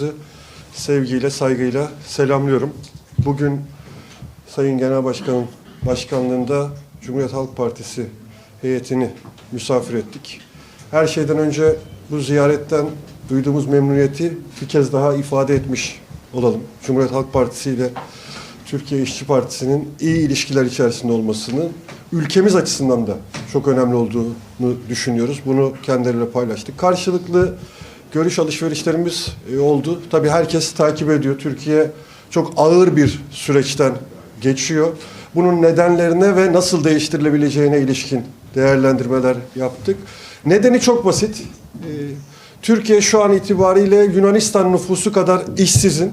başkanımızı sevgiyle, saygıyla selamlıyorum. Bugün Sayın Genel Başkan'ın başkanlığında Cumhuriyet Halk Partisi heyetini misafir ettik. Her şeyden önce bu ziyaretten duyduğumuz memnuniyeti bir kez daha ifade etmiş olalım. Cumhuriyet Halk Partisi ile Türkiye İşçi Partisi'nin iyi ilişkiler içerisinde olmasının ülkemiz açısından da çok önemli olduğunu düşünüyoruz. Bunu kendileriyle paylaştık. Karşılıklı görüş alışverişlerimiz e, oldu. Tabii herkes takip ediyor. Türkiye çok ağır bir süreçten geçiyor. Bunun nedenlerine ve nasıl değiştirilebileceğine ilişkin değerlendirmeler yaptık. Nedeni çok basit. Ee, Türkiye şu an itibariyle Yunanistan nüfusu kadar işsizin,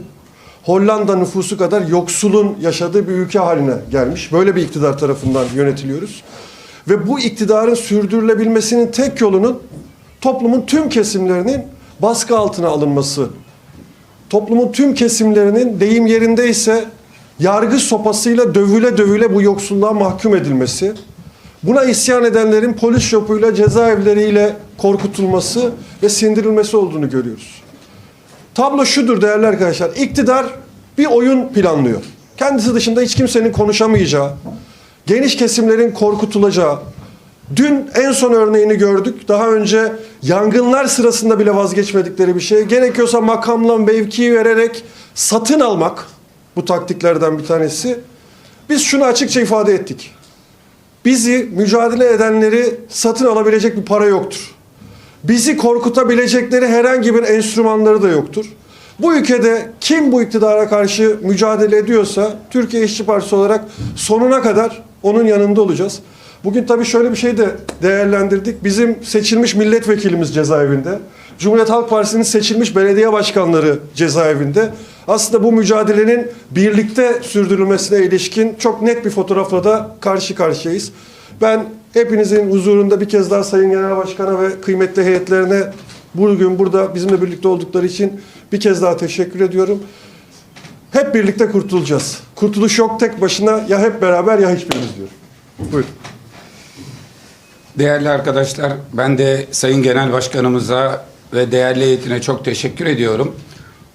Hollanda nüfusu kadar yoksulun yaşadığı bir ülke haline gelmiş. Böyle bir iktidar tarafından yönetiliyoruz. Ve bu iktidarın sürdürülebilmesinin tek yolunun toplumun tüm kesimlerinin baskı altına alınması toplumun tüm kesimlerinin deyim yerindeyse yargı sopasıyla dövüle dövüle bu yoksulluğa mahkum edilmesi, buna isyan edenlerin polis şopuyla, cezaevleriyle korkutulması ve sindirilmesi olduğunu görüyoruz. Tablo şudur değerli arkadaşlar. İktidar bir oyun planlıyor. Kendisi dışında hiç kimsenin konuşamayacağı, geniş kesimlerin korkutulacağı, Dün en son örneğini gördük. Daha önce yangınlar sırasında bile vazgeçmedikleri bir şey. Gerekiyorsa makamla mevki vererek satın almak bu taktiklerden bir tanesi. Biz şunu açıkça ifade ettik. Bizi mücadele edenleri satın alabilecek bir para yoktur. Bizi korkutabilecekleri herhangi bir enstrümanları da yoktur. Bu ülkede kim bu iktidara karşı mücadele ediyorsa Türkiye İşçi Partisi olarak sonuna kadar onun yanında olacağız. Bugün tabii şöyle bir şey de değerlendirdik. Bizim seçilmiş milletvekilimiz cezaevinde. Cumhuriyet Halk Partisi'nin seçilmiş belediye başkanları cezaevinde. Aslında bu mücadelenin birlikte sürdürülmesine ilişkin çok net bir fotoğrafla da karşı karşıyayız. Ben hepinizin huzurunda bir kez daha Sayın Genel Başkan'a ve kıymetli heyetlerine bugün burada bizimle birlikte oldukları için bir kez daha teşekkür ediyorum. Hep birlikte kurtulacağız. Kurtuluş yok tek başına ya hep beraber ya hiçbirimiz diyorum. Buyurun. Değerli arkadaşlar, ben de Sayın Genel Başkanımıza ve değerli heyetine çok teşekkür ediyorum.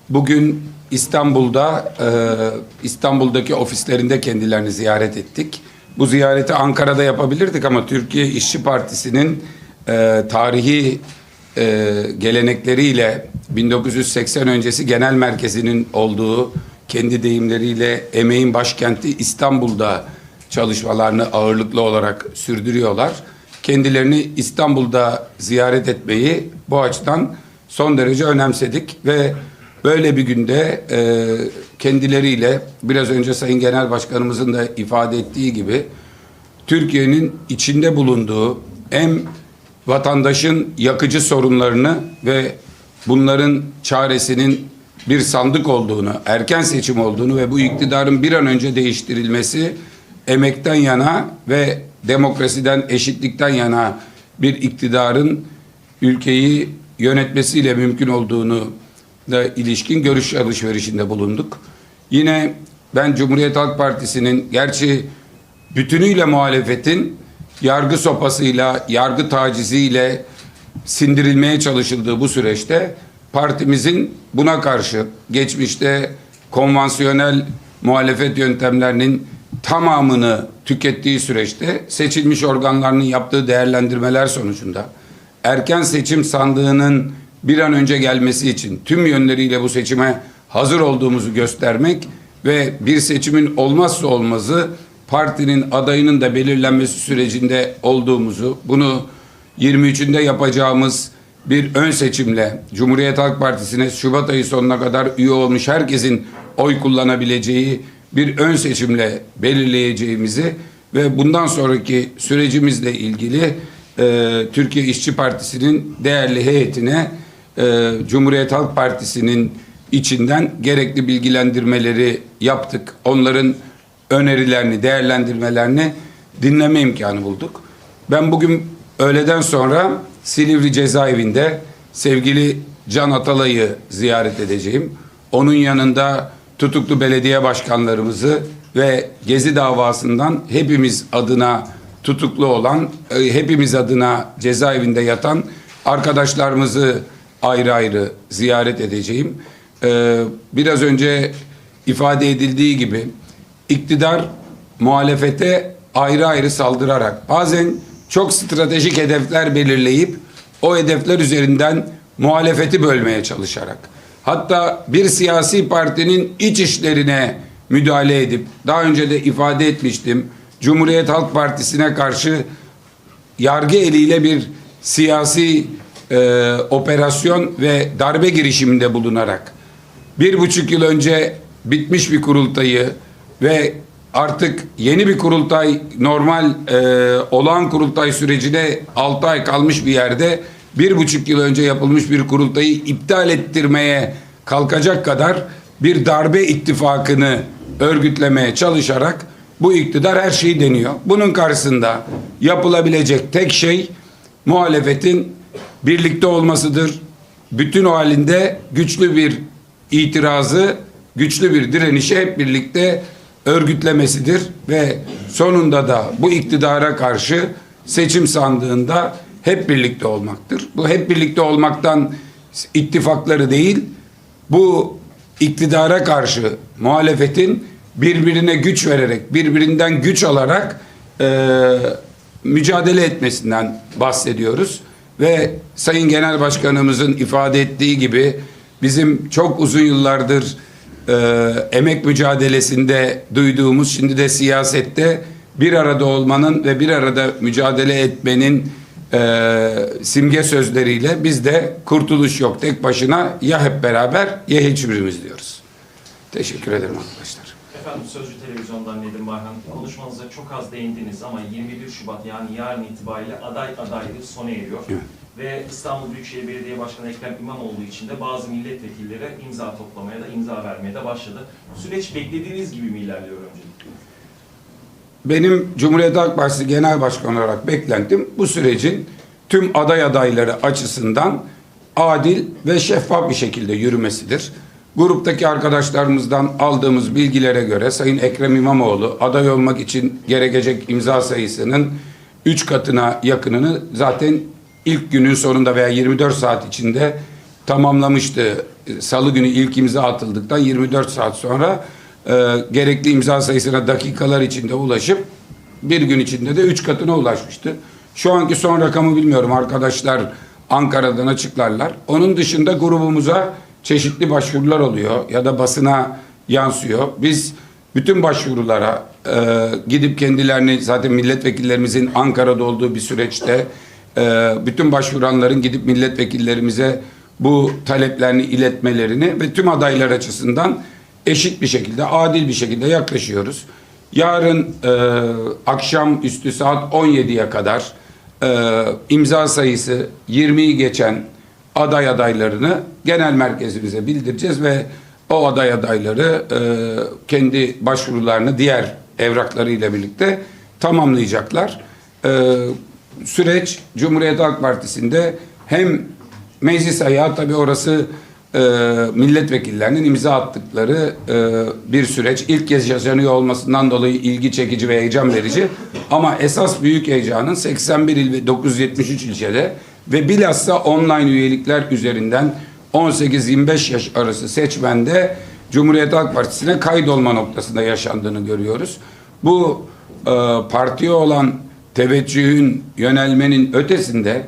Bugün İstanbul'da, e, İstanbul'daki ofislerinde kendilerini ziyaret ettik. Bu ziyareti Ankara'da yapabilirdik ama Türkiye İşçi Partisi'nin e, tarihi e, gelenekleriyle 1980 öncesi genel merkezinin olduğu kendi deyimleriyle emeğin başkenti İstanbul'da çalışmalarını ağırlıklı olarak sürdürüyorlar. Kendilerini İstanbul'da ziyaret etmeyi bu açıdan son derece önemsedik ve böyle bir günde e, kendileriyle biraz önce Sayın Genel Başkanımızın da ifade ettiği gibi Türkiye'nin içinde bulunduğu hem vatandaşın yakıcı sorunlarını ve bunların çaresinin bir sandık olduğunu, erken seçim olduğunu ve bu iktidarın bir an önce değiştirilmesi emekten yana ve demokrasiden, eşitlikten yana bir iktidarın ülkeyi yönetmesiyle mümkün olduğunu da ilişkin görüş alışverişinde bulunduk. Yine ben Cumhuriyet Halk Partisi'nin gerçi bütünüyle muhalefetin yargı sopasıyla, yargı taciziyle sindirilmeye çalışıldığı bu süreçte partimizin buna karşı geçmişte konvansiyonel muhalefet yöntemlerinin tamamını tükettiği süreçte seçilmiş organlarının yaptığı değerlendirmeler sonucunda erken seçim sandığının bir an önce gelmesi için tüm yönleriyle bu seçime hazır olduğumuzu göstermek ve bir seçimin olmazsa olmazı partinin adayının da belirlenmesi sürecinde olduğumuzu bunu 23'ünde yapacağımız bir ön seçimle Cumhuriyet Halk Partisi'ne Şubat ayı sonuna kadar üye olmuş herkesin oy kullanabileceği bir ön seçimle belirleyeceğimizi ve bundan sonraki sürecimizle ilgili e, Türkiye İşçi Partisi'nin değerli heyetine e, Cumhuriyet Halk Partisi'nin içinden gerekli bilgilendirmeleri yaptık. Onların önerilerini, değerlendirmelerini dinleme imkanı bulduk. Ben bugün öğleden sonra Silivri cezaevinde sevgili Can Atalay'ı ziyaret edeceğim. Onun yanında tutuklu belediye başkanlarımızı ve Gezi davasından hepimiz adına tutuklu olan, e, hepimiz adına cezaevinde yatan arkadaşlarımızı ayrı ayrı ziyaret edeceğim. e, biraz önce ifade edildiği gibi iktidar muhalefete ayrı ayrı saldırarak bazen çok stratejik hedefler belirleyip o hedefler üzerinden muhalefeti bölmeye çalışarak hatta bir siyasi partinin iç işlerine müdahale edip daha önce de ifade etmiştim Cumhuriyet Halk Partisi'ne karşı yargı eliyle bir siyasi e, operasyon ve darbe girişiminde bulunarak bir buçuk yıl önce bitmiş bir kurultayı ve artık yeni bir kurultay normal e, olağan kurultay sürecine altı ay kalmış bir yerde bir buçuk yıl önce yapılmış bir kurultayı iptal ettirmeye kalkacak kadar bir darbe ittifakını örgütlemeye çalışarak bu iktidar her şeyi deniyor. Bunun karşısında yapılabilecek tek şey muhalefetin birlikte olmasıdır. Bütün o halinde güçlü bir itirazı, güçlü bir direnişi hep birlikte örgütlemesidir ve sonunda da bu iktidara karşı seçim sandığında hep birlikte olmaktır. Bu hep birlikte olmaktan ittifakları değil, bu iktidara karşı muhalefetin birbirine güç vererek, birbirinden güç alarak eee, mücadele etmesinden bahsediyoruz. Ve Sayın Genel Başkanımızın ifade ettiği gibi bizim çok uzun yıllardır eee, emek mücadelesinde duyduğumuz, şimdi de siyasette bir arada olmanın ve bir arada mücadele etmenin eee, simge sözleriyle biz de kurtuluş yok tek başına ya hep beraber ya hiçbirimiz diyoruz. Teşekkür ederim arkadaşlar. Efendim Sözcü Televizyon'dan Nedim Bayhan. Konuşmanıza çok az değindiniz ama 21 Şubat yani yarın itibariyle aday adaylığı sona eriyor. Evet. Ve İstanbul Büyükşehir Belediye Başkanı Ekrem İmamoğlu için de bazı milletvekilleri imza toplamaya da imza vermeye de başladı. Süreç beklediğiniz gibi mi ilerliyor öncelikle? Benim Cumhuriyet Halk Partisi Genel Başkanı olarak beklentim bu sürecin tüm aday adayları açısından adil ve şeffaf bir şekilde yürümesidir. Gruptaki arkadaşlarımızdan aldığımız bilgilere göre Sayın Ekrem İmamoğlu aday olmak için gerekecek imza sayısının 3 katına yakınını zaten ilk günün sonunda veya 24 saat içinde tamamlamıştı. Salı günü ilk imza atıldıktan 24 saat sonra e, gerekli imza sayısına dakikalar içinde ulaşıp bir gün içinde de 3 katına ulaşmıştı. Şu anki son rakamı bilmiyorum arkadaşlar Ankara'dan açıklarlar. Onun dışında grubumuza çeşitli başvurular oluyor ya da basına yansıyor. Biz bütün başvurulara e, gidip kendilerini zaten milletvekillerimizin Ankara'da olduğu bir süreçte e, bütün başvuranların gidip milletvekillerimize bu taleplerini iletmelerini ve tüm adaylar açısından eşit bir şekilde, adil bir şekilde yaklaşıyoruz. Yarın e, akşam üstü saat 17'ye kadar e, imza sayısı 20'yi geçen aday adaylarını genel merkezimize bildireceğiz ve o aday adayları e, kendi başvurularını diğer evraklarıyla birlikte tamamlayacaklar. E, süreç Cumhuriyet Halk Partisi'nde hem meclis ayağı tabii orası e, milletvekillerinin imza attıkları e, bir süreç. İlk kez yaşanıyor olmasından dolayı ilgi çekici ve heyecan verici. Ama esas büyük heyecanın 81 il ve 973 ilçede ve bilhassa online üyelikler üzerinden 18-25 yaş arası seçmende Cumhuriyet Halk Partisi'ne kaydolma noktasında yaşandığını görüyoruz. Bu e, partiye olan teveccühün, yönelmenin ötesinde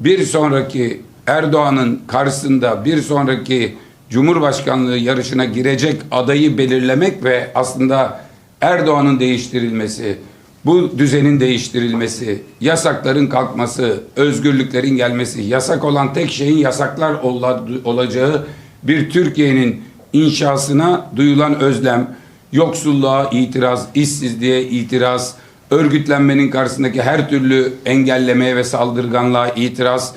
bir sonraki Erdoğan'ın karşısında bir sonraki Cumhurbaşkanlığı yarışına girecek adayı belirlemek ve aslında Erdoğan'ın değiştirilmesi, bu düzenin değiştirilmesi, yasakların kalkması, özgürlüklerin gelmesi, yasak olan tek şeyin yasaklar ola- olacağı bir Türkiye'nin inşasına duyulan özlem, yoksulluğa itiraz, işsizliğe itiraz, örgütlenmenin karşısındaki her türlü engellemeye ve saldırganlığa itiraz,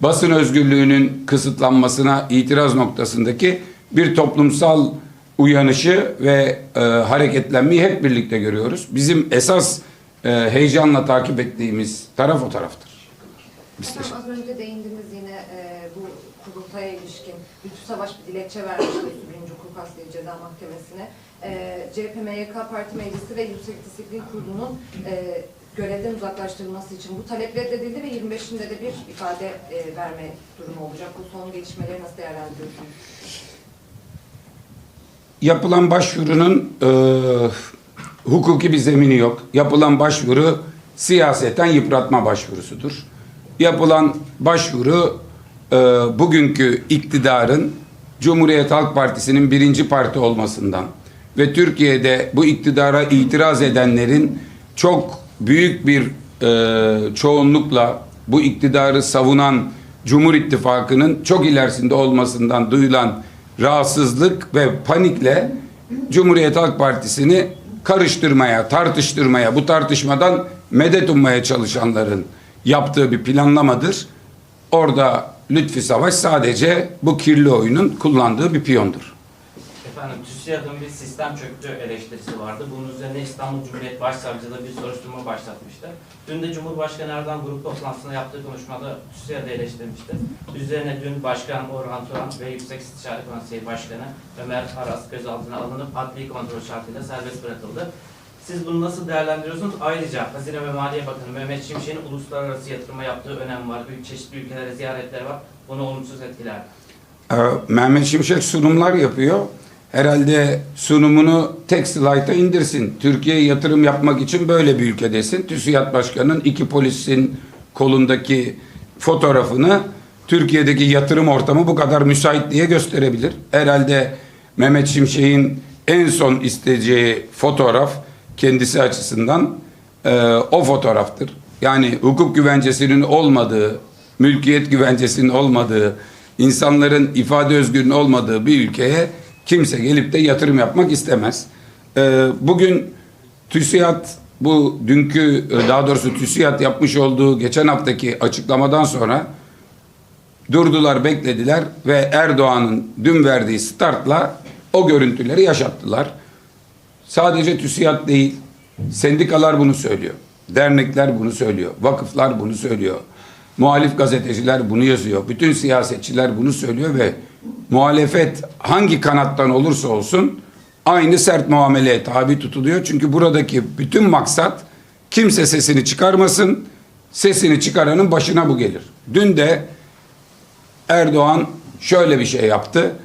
basın özgürlüğünün kısıtlanmasına itiraz noktasındaki bir toplumsal uyanışı ve e, hareketlenmeyi hep birlikte görüyoruz. Bizim esas e, heyecanla takip ettiğimiz taraf o taraftır. Biz Efendim az önce değindiniz yine e, bu kurultaya ilişkin Lütfü Savaş bir dilekçe vermişti 1. Hukuk Asliye Ceza Mahkemesi'ne. E, CHP MYK Parti Meclisi ve Yüksek Disiplin Kurulu'nun e, görevden uzaklaştırılması için bu talep reddedildi ve 25'inde de bir ifade e, verme durumu olacak. Bu son gelişmeleri nasıl değerlendiriyorsunuz? yapılan başvurunun e, hukuki bir zemini yok. Yapılan başvuru siyaseten yıpratma başvurusudur. Yapılan başvuru e, bugünkü iktidarın Cumhuriyet Halk Partisi'nin birinci parti olmasından ve Türkiye'de bu iktidara itiraz edenlerin çok büyük bir e, çoğunlukla bu iktidarı savunan Cumhur İttifakı'nın çok ilerisinde olmasından duyulan rahatsızlık ve panikle Cumhuriyet Halk Partisi'ni karıştırmaya, tartıştırmaya, bu tartışmadan medet ummaya çalışanların yaptığı bir planlamadır. Orada Lütfi Savaş sadece bu kirli oyunun kullandığı bir piyondur. Efendim TÜSİAD'ın bir sistem çöktü eleştirisi vardı. Bunun üzerine İstanbul Cumhuriyet Başsavcılığı bir soruşturma başlatmıştı. Dün de Cumhurbaşkanı Erdoğan grup toplantısında yaptığı konuşmada TÜSİAD'ı eleştirmişti. Üzerine dün Başkan Orhan Turan ve Yüksek İstişare Konseyi Başkanı Ömer Aras gözaltına alınıp adli kontrol şartıyla serbest bırakıldı. Siz bunu nasıl değerlendiriyorsunuz? Ayrıca Hazine ve Maliye Bakanı Mehmet Şimşek'in uluslararası yatırıma yaptığı önem var. Çeşitli ülkelere ziyaretleri var. Bunu olumsuz etkiler. Ee, Mehmet Şimşek sunumlar yapıyor. Herhalde sunumunu tek indirsin. Türkiye'ye yatırım yapmak için böyle bir ülkedesin. TÜSİAD Başkanı'nın iki polisin kolundaki fotoğrafını Türkiye'deki yatırım ortamı bu kadar müsait diye gösterebilir. Herhalde Mehmet Şimşek'in en son isteyeceği fotoğraf kendisi açısından e, o fotoğraftır. Yani hukuk güvencesinin olmadığı, mülkiyet güvencesinin olmadığı, insanların ifade özgürlüğünün olmadığı bir ülkeye kimse gelip de yatırım yapmak istemez. Ee, bugün TÜSİAD bu dünkü e, daha doğrusu TÜSİAD yapmış olduğu geçen haftaki açıklamadan sonra durdular beklediler ve Erdoğan'ın dün verdiği startla o görüntüleri yaşattılar. Sadece TÜSİAD değil, sendikalar bunu söylüyor. Dernekler bunu söylüyor. Vakıflar bunu söylüyor. Muhalif gazeteciler bunu yazıyor. Bütün siyasetçiler bunu söylüyor ve muhalefet hangi kanattan olursa olsun aynı sert muameleye tabi tutuluyor. Çünkü buradaki bütün maksat kimse sesini çıkarmasın. Sesini çıkaranın başına bu gelir. Dün de Erdoğan şöyle bir şey yaptı.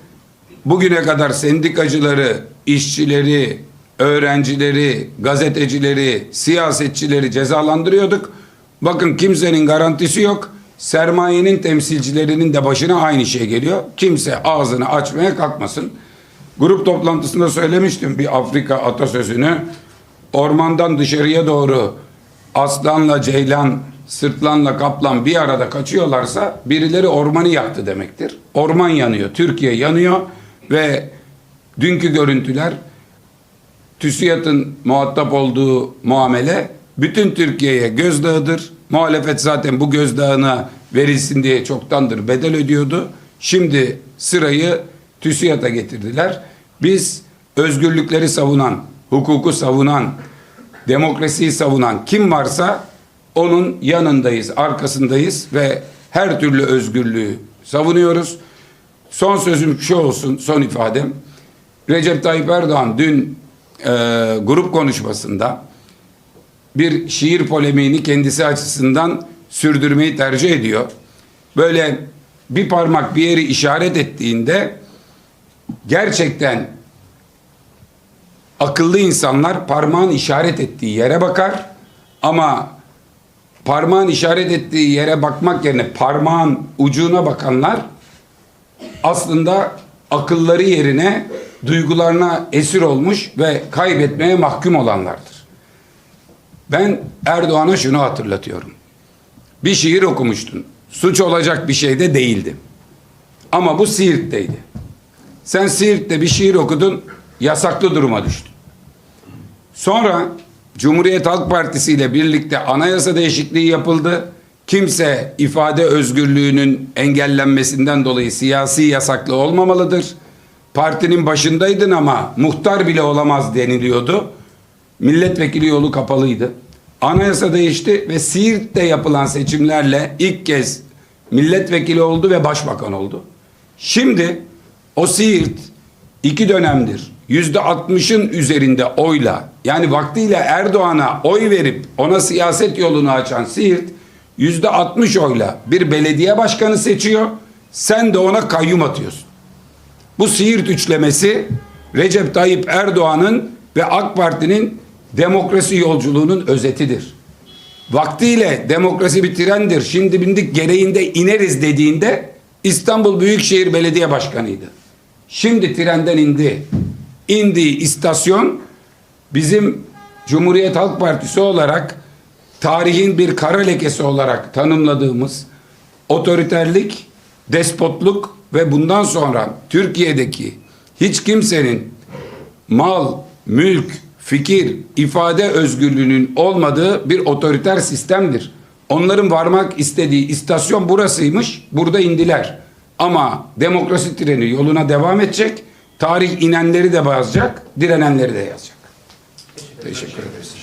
Bugüne kadar sendikacıları, işçileri, öğrencileri, gazetecileri, siyasetçileri cezalandırıyorduk. Bakın kimsenin garantisi yok. Sermayenin temsilcilerinin de başına aynı şey geliyor. Kimse ağzını açmaya kalkmasın. Grup toplantısında söylemiştim bir Afrika atasözünü. Ormandan dışarıya doğru aslanla ceylan, sırtlanla kaplan bir arada kaçıyorlarsa birileri ormanı yaktı demektir. Orman yanıyor, Türkiye yanıyor ve dünkü görüntüler TÜSİAD'ın muhatap olduğu muamele bütün Türkiye'ye gözdağıdır. Muhalefet zaten bu gözdağına verilsin diye çoktandır bedel ödüyordu. Şimdi sırayı TÜSİAD'a getirdiler. Biz özgürlükleri savunan, hukuku savunan, demokrasiyi savunan kim varsa onun yanındayız, arkasındayız ve her türlü özgürlüğü savunuyoruz. Son sözüm şu olsun, son ifadem. Recep Tayyip Erdoğan dün e, grup konuşmasında bir şiir polemiğini kendisi açısından sürdürmeyi tercih ediyor. Böyle bir parmak bir yeri işaret ettiğinde gerçekten akıllı insanlar parmağın işaret ettiği yere bakar ama parmağın işaret ettiği yere bakmak yerine parmağın ucuna bakanlar aslında akılları yerine duygularına esir olmuş ve kaybetmeye mahkum olanlardır. Ben Erdoğan'a şunu hatırlatıyorum. Bir şiir okumuştun. Suç olacak bir şey de değildi. Ama bu Siirt'teydi. Sen Siirt'te bir şiir okudun, yasaklı duruma düştün. Sonra Cumhuriyet Halk Partisi ile birlikte anayasa değişikliği yapıldı. Kimse ifade özgürlüğünün engellenmesinden dolayı siyasi yasaklı olmamalıdır. Partinin başındaydın ama muhtar bile olamaz deniliyordu. Milletvekili yolu kapalıydı. Anayasa değişti ve Siirt'te yapılan seçimlerle ilk kez milletvekili oldu ve başbakan oldu. Şimdi o Siirt iki dönemdir yüzde altmışın üzerinde oyla yani vaktiyle Erdoğan'a oy verip ona siyaset yolunu açan Siirt yüzde altmış oyla bir belediye başkanı seçiyor. Sen de ona kayyum atıyorsun. Bu Siirt üçlemesi Recep Tayyip Erdoğan'ın ve AK Parti'nin demokrasi yolculuğunun özetidir. Vaktiyle demokrasi bir trendir. Şimdi bindik gereğinde ineriz dediğinde İstanbul Büyükşehir Belediye Başkanı'ydı. Şimdi trenden indi. İndiği istasyon bizim Cumhuriyet Halk Partisi olarak tarihin bir kara lekesi olarak tanımladığımız otoriterlik, despotluk ve bundan sonra Türkiye'deki hiç kimsenin mal, mülk, fikir, ifade özgürlüğünün olmadığı bir otoriter sistemdir. Onların varmak istediği istasyon burasıymış, burada indiler. Ama demokrasi treni yoluna devam edecek, tarih inenleri de yazacak, direnenleri de yazacak. Teşekkür ederiz.